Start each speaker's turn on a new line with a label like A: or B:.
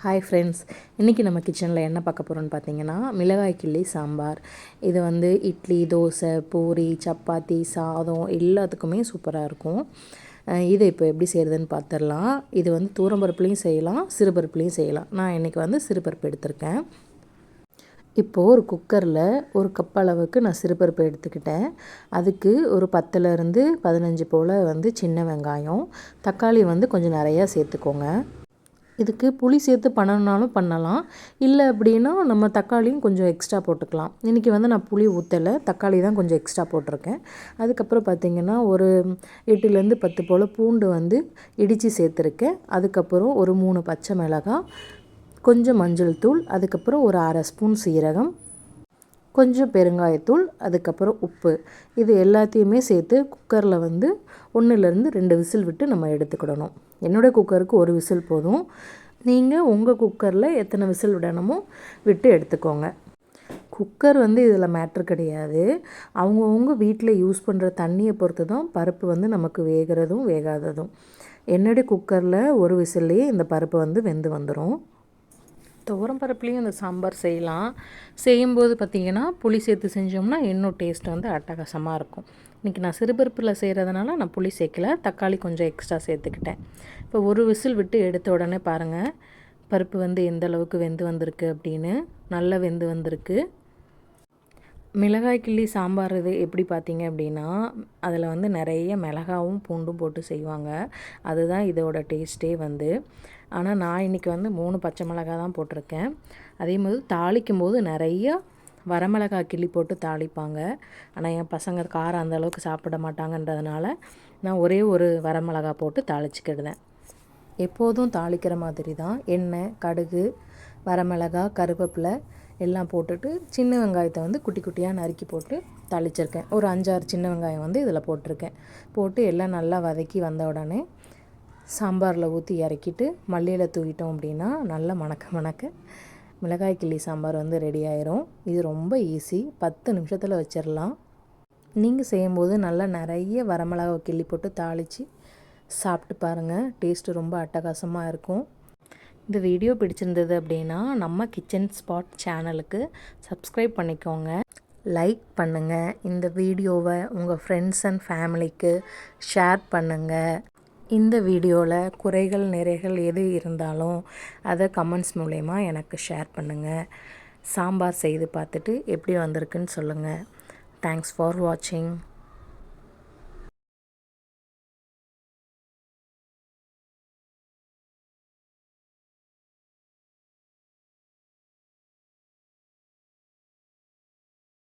A: Hi friends இன்றைக்கி நம்ம கிச்சனில் என்ன பார்க்க போகிறோன்னு பார்த்தீங்கன்னா மிளகாய் கிள்ளி சாம்பார். இது வந்து இட்லி தோசை பூரி சப்பாத்தி சாதம் எல்லாத்துக்குமே சூப்பராக இருக்கும். இதை இப்போ எப்படி செய்கிறதுன்னு பார்த்துடலாம். இது வந்து தூரம்பருப்புலையும் செய்யலாம் சிறுபருப்புலையும் செய்யலாம். நான் இன்றைக்கி வந்து சிறுபருப்பு எடுத்திருக்கேன். இப்போது ஒரு குக்கரில் ஒரு கப் அளவுக்கு நான் சிறுபருப்பு எடுத்துக்கிட்டேன். அதுக்கு ஒரு பத்துலேருந்து பதினஞ்சு போல் வந்து சின்ன வெங்காயம் தக்காளி வந்து கொஞ்சம் நிறையா சேர்த்துக்கோங்க. இதுக்கு புளி சேர்த்து பண்ணணுன்னாலும் பண்ணலாம். இல்லை அப்படின்னா நம்ம தக்காளியும் கொஞ்சம் எக்ஸ்ட்ரா போட்டுக்கலாம். இன்றைக்கி வந்து நான் புளி ஊற்றலை தக்காளி தான் கொஞ்சம் எக்ஸ்ட்ரா போட்டிருக்கேன். அதுக்கப்புறம் பார்த்திங்கன்னா ஒரு எட்டுலேருந்து பத்து போல் பூண்டு வந்து இடித்து சேர்த்துருக்கேன். அதுக்கப்புறம் ஒரு மூணு பச்சை மிளகாய் கொஞ்சம் மஞ்சள் தூள் அதுக்கப்புறம் ஒரு அரை ஸ்பூன் சீரகம் கொஞ்சம் பெருங்காயத்தூள் அதுக்கப்புறம் உப்பு. இது எல்லாத்தையுமே சேர்த்து குக்கரில் வந்து ஒன்றுலேருந்து ரெண்டு விசில் விட்டு நம்ம எடுத்துக்கிடணும். என்னுடைய குக்கருக்கு ஒரு விசில் போதும். நீங்கள் உங்கள் குக்கரில் எத்தனை விசில் விடணுமோ விட்டு எடுத்துக்கோங்க. குக்கர் வந்து இதில் மேட்ரு கிடையாது. அவங்கவுங்க வீட்டில் யூஸ் பண்ணுற தண்ணியை பொறுத்து தான் பருப்பு வந்து நமக்கு வேகிறதும் வேகாததும். என்னுடைய குக்கரில் ஒரு விசில்லையே இந்த பருப்பு வந்து வெந்து வந்துடும் துவரம் பருப்புலேயும் அந்த சாம்பார் செய்யலாம். செய்யும்போது பார்த்திங்கன்னா புளி சேர்த்து செஞ்சோம்னா இன்னும் டேஸ்ட் வந்து அட்டகாசமாக இருக்கும். இன்றைக்கி நான் சிறுபருப்பில் செய்கிறதுனால நான் புளி சேர்க்கல. தக்காளி கொஞ்சம் எக்ஸ்ட்ரா சேர்த்துக்கிட்டேன். இப்போ ஒரு விசில் விட்டு எடுத்த உடனே பாருங்கள் பருப்பு வந்து எந்த அளவுக்கு வெந்து வந்திருக்கு அப்படின்னு. நல்லா வெந்து வந்திருக்கு. மிளகாய் கிள்ளி சாம்பார் இது எப்படி பார்த்தீங்க அப்படின்னா அதில் வந்து நிறைய மிளகாவும் பூண்டும் போட்டு செய்வாங்க. அதுதான் இதோட டேஸ்ட்டே வந்து. ஆனால் நான் இன்றைக்கி வந்து மூணு பச்சை மிளகாய் தான் போட்டிருக்கேன். அதே மாதிரி தாளிக்கும் போது நிறைய வரமிளகாய் கிள்ளி போட்டு தாளிப்பாங்க. ஆனால் என் பசங்க காரம் அந்தளவுக்கு சாப்பிட மாட்டாங்கன்றதுனால நான் ஒரே ஒரு வரமிளகாய் போட்டு தாளிச்சுக்கிடுதேன் எப்போதும் தாளிக்கிற மாதிரி தான். எண்ணெய் கடுகு வரமிளகாய் கருவேப்பிலை எல்லாம் போட்டுட்டு சின்ன வெங்காயத்தை வந்து குட்டி குட்டியாக நறுக்கி போட்டு தாளிச்சிருக்கேன். ஒரு அஞ்சாறு சின்ன வெங்காயம் வந்து இதில் போட்டிருக்கேன். போட்டு எல்லாம் நல்லா வதக்கி வந்த உடனே சாம்பாரில் ஊற்றி இறக்கிட்டு மல்லியில் தூவிட்டோம் அப்படின்னா நல்லா மணக்க மணக்க மிளகாய் கிள்ளி சாம்பார் வந்து ரெடி ஆயிரும். இது ரொம்ப ஈஸி பத்து நிமிஷத்தில் வச்சிடலாம் நீங்கள் செய்யும்போது நல்லா நிறைய வரமிளகாய் கிள்ளி போட்டு தாளித்து சாப்பிட்டு பாருங்கள் டேஸ்ட்டு ரொம்ப அட்டகாசமாக இருக்கும். இந்த வீடியோ பிடிச்சிருந்தது அப்படின்னா நம்ம கிச்சன் ஸ்பாட் சேனலுக்கு சப்ஸ்கிரைப் பண்ணிக்கோங்க. லைக் பண்ணுங்கள் இந்த வீடியோவை உங்கள் ஃப்ரெண்ட்ஸ் அண்ட் ஃபேமிலிக்கு ஷேர் பண்ணுங்கள் இந்த வீடியோவில் குறைகள் நிறைகள் எது இருந்தாலும் அதை கமெண்ட்ஸ் மூலயமா எனக்கு ஷேர் பண்ணுங்கள் சாம்பார் செய்து பார்த்துட்டு எப்படி வந்திருக்குன்னு சொல்லுங்கள் தேங்க்ஸ் ஃபார் வாட்சிங்